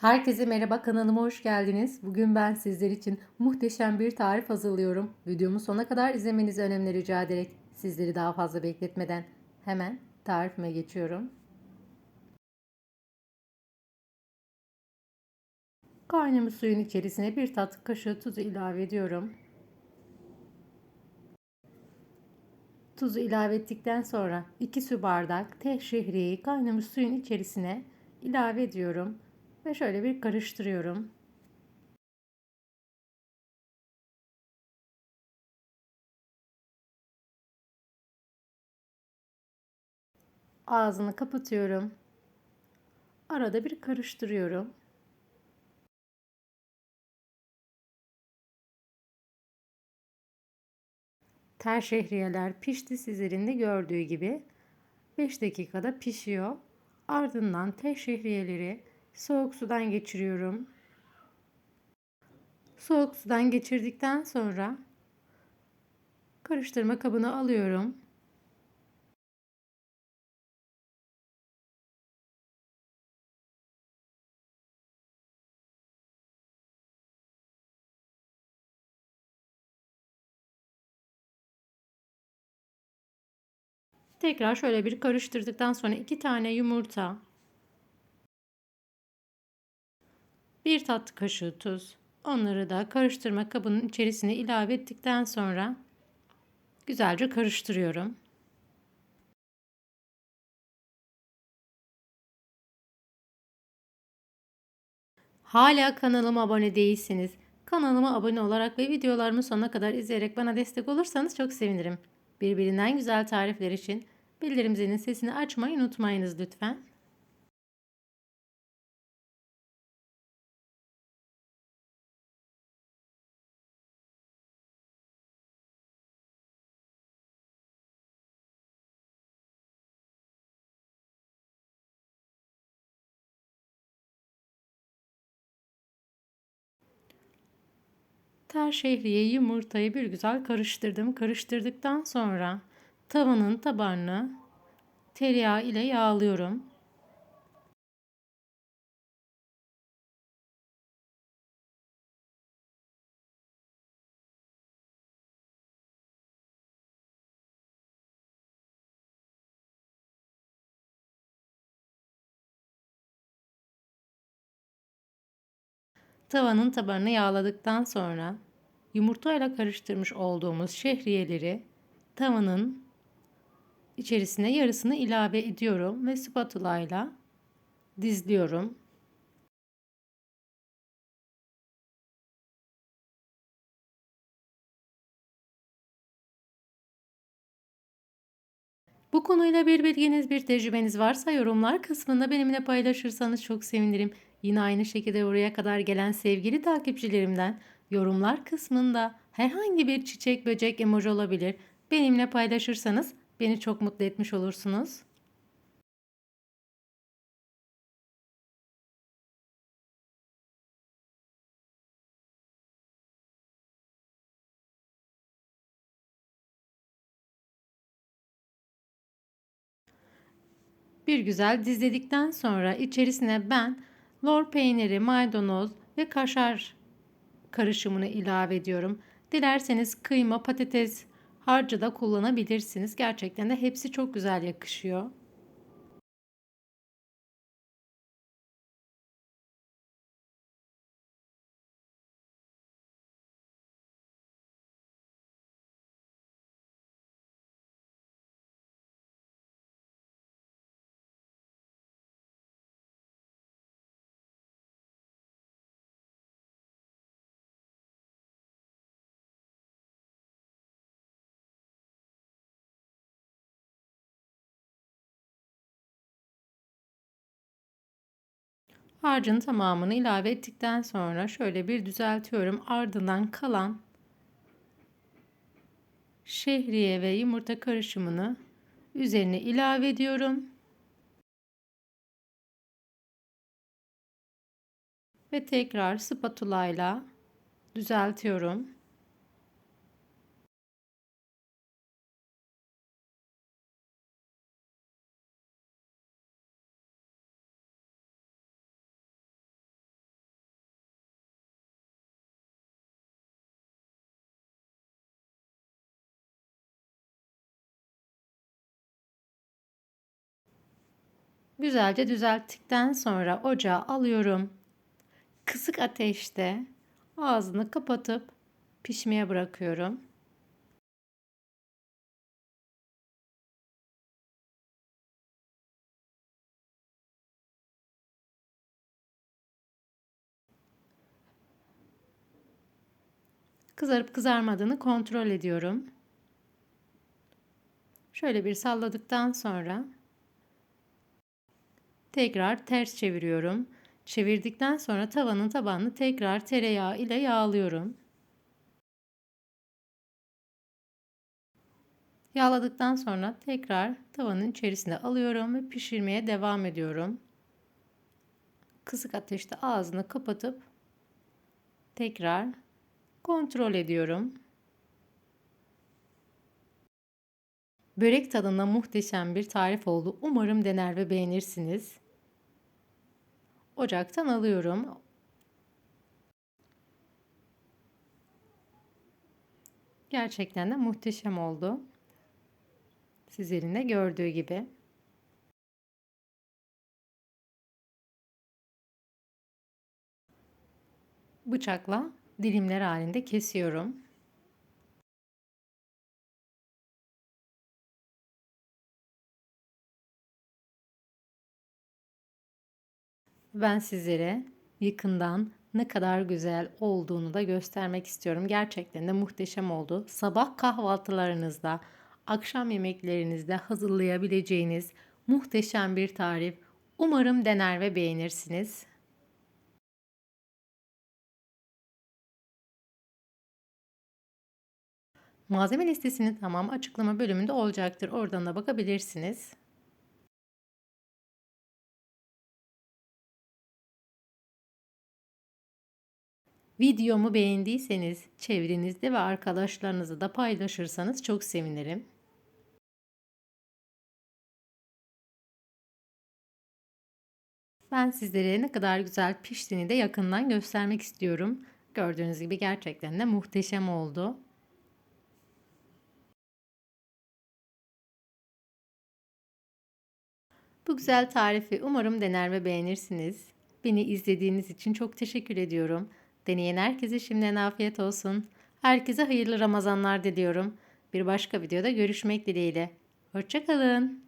Herkese merhaba kanalıma hoş geldiniz. Bugün ben sizler için muhteşem bir tarif hazırlıyorum. Videomu sona kadar izlemenizi önemli rica ederek sizleri daha fazla bekletmeden hemen tarifime geçiyorum. Kaynamış suyun içerisine bir tatlı kaşığı tuzu ilave ediyorum. Tuzu ilave ettikten sonra 2 su bardak teh şehriyeyi kaynamış suyun içerisine ilave ediyorum ve şöyle bir karıştırıyorum. Ağzını kapatıyorum. Arada bir karıştırıyorum. Ter şehriyeler pişti sizlerin de gördüğü gibi. 5 dakikada pişiyor. Ardından ter şehriyeleri soğuk sudan geçiriyorum. Soğuk sudan geçirdikten sonra karıştırma kabına alıyorum. Tekrar şöyle bir karıştırdıktan sonra iki tane yumurta, bir tatlı kaşığı tuz, onları da karıştırma kabının içerisine ilave ettikten sonra güzelce karıştırıyorum. Hala kanalıma abone değilsiniz. Kanalıma abone olarak ve videolarımı sonuna kadar izleyerek bana destek olursanız çok sevinirim. Birbirinden güzel tarifler için bildirim zilinin sesini açmayı unutmayınız lütfen. Ter şehriye yumurtayı bir güzel karıştırdım. Karıştırdıktan sonra tavanın tabanını tereyağı ile yağlıyorum. Tavanın tabanını yağladıktan sonra yumurtayla karıştırmış olduğumuz şehriyeleri tavanın içerisine yarısını ilave ediyorum ve spatula ile dizliyorum. Bu konuyla bir bilginiz, bir tecrübeniz varsa yorumlar kısmında benimle paylaşırsanız çok sevinirim. Yine aynı şekilde oraya kadar gelen sevgili takipçilerimden yorumlar kısmında herhangi bir çiçek, böcek emoji olabilir. Benimle paylaşırsanız beni çok mutlu etmiş olursunuz. Bir güzel dizledikten sonra içerisine ben lor peyniri, maydanoz ve kaşar karışımını ilave ediyorum. Dilerseniz kıyma, patates harcı da kullanabilirsiniz. Gerçekten de hepsi çok güzel yakışıyor. Harcın tamamını ilave ettikten sonra şöyle bir düzeltiyorum. Ardından kalan şehriye ve yumurta karışımını üzerine ilave ediyorum. Ve tekrar spatula ile düzeltiyorum. Güzelce düzelttikten sonra ocağa alıyorum. Kısık ateşte ağzını kapatıp pişmeye bırakıyorum. Kızarıp kızarmadığını kontrol ediyorum. Şöyle bir salladıktan sonra tekrar ters çeviriyorum. Çevirdikten sonra tavanın tabanını tekrar tereyağı ile yağlıyorum. Yağladıktan sonra tekrar tavanın içerisine alıyorum ve pişirmeye devam ediyorum. Kısık ateşte ağzını kapatıp tekrar kontrol ediyorum. Börek tadında muhteşem bir tarif oldu. Umarım dener ve beğenirsiniz. Ocaktan alıyorum. Gerçekten de muhteşem oldu. Sizlerin de gördüğü gibi. Bıçakla dilimler halinde kesiyorum. Ben sizlere yakından ne kadar güzel olduğunu da göstermek istiyorum. Gerçekten de muhteşem oldu. Sabah kahvaltılarınızda, akşam yemeklerinizde hazırlayabileceğiniz muhteşem bir tarif. Umarım dener ve beğenirsiniz. Malzeme listesinin tamam açıklama bölümünde olacaktır. Oradan da bakabilirsiniz. Videomu beğendiyseniz çevrenizde ve arkadaşlarınızı da paylaşırsanız çok sevinirim. Ben sizlere ne kadar güzel piştiğini de yakından göstermek istiyorum. Gördüğünüz gibi gerçekten de muhteşem oldu. Bu güzel tarifi umarım dener ve beğenirsiniz. Beni izlediğiniz için çok teşekkür ediyorum. Deneyen herkese şimdiden afiyet olsun. Herkese hayırlı Ramazanlar diliyorum. Bir başka videoda görüşmek dileğiyle. Hoşçakalın.